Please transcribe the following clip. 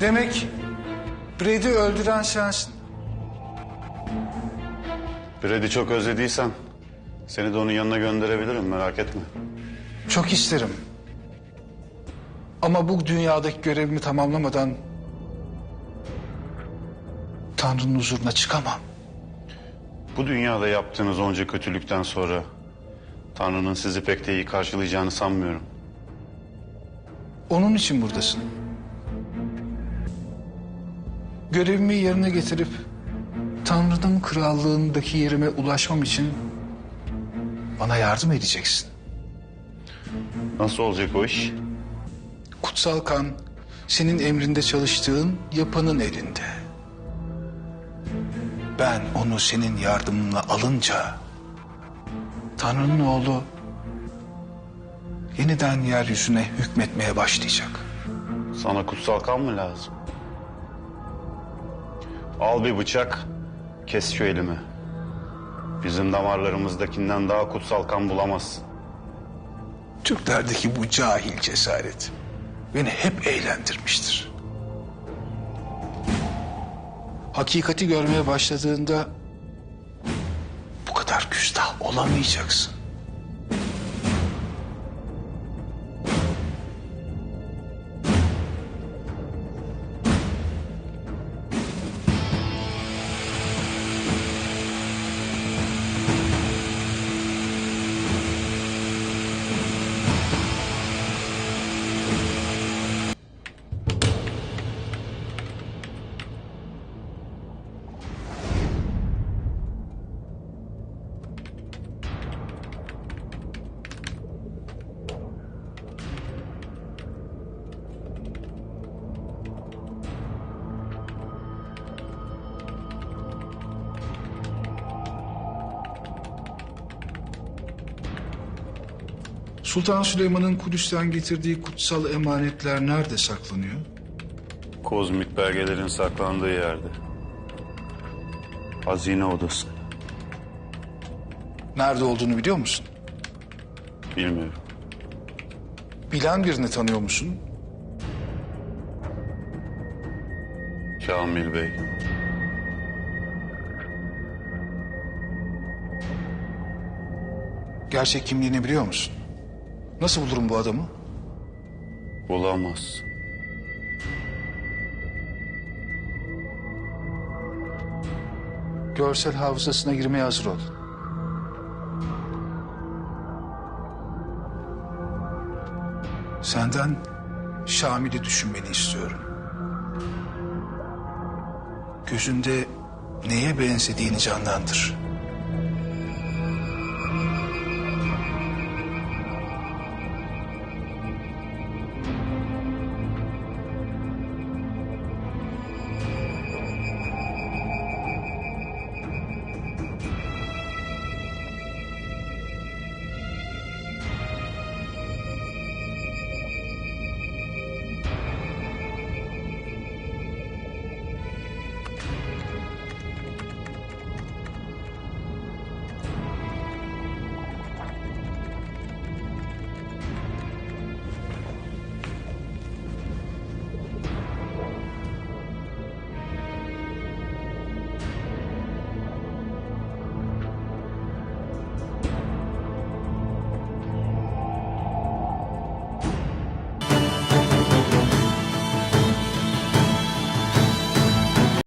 Demek Brady'i öldüren sensin. Fred'i çok özlediysen seni de onun yanına gönderebilirim merak etme. Çok isterim. Ama bu dünyadaki görevimi tamamlamadan... Tanrı'nın huzuruna çıkamam. Bu dünyada yaptığınız onca kötülükten sonra Tanrı'nın sizi pek de iyi karşılayacağını sanmıyorum. Onun için buradasın. Görevimi yerine getirip Tanrı'nın krallığındaki yerime ulaşmam için bana yardım edeceksin. Nasıl olacak o iş? Kutsal kan senin emrinde çalıştığın yapanın elinde. Ben onu senin yardımınla alınca Tanrı'nın oğlu yeniden yeryüzüne hükmetmeye başlayacak. Sana kutsal kan mı lazım? Al bir bıçak, kes şu elimi. Bizim damarlarımızdakinden daha kutsal kan bulamazsın. Türklerdeki bu cahil cesaret beni hep eğlendirmiştir. Hakikati görmeye başladığında bu kadar küstah olamayacaksın. Sultan Süleyman'ın Kudüs'ten getirdiği kutsal emanetler nerede saklanıyor? Kozmik belgelerin saklandığı yerde. Hazine odası. Nerede olduğunu biliyor musun? Bilmiyorum. Bilen birini tanıyor musun? Kamil Bey. Gerçek kimliğini biliyor musun? Nasıl bulurum bu adamı? Bulamaz. Görsel hafızasına girmeye hazır ol. Senden Şamil'i düşünmeni istiyorum. Gözünde neye benzediğini canlandır.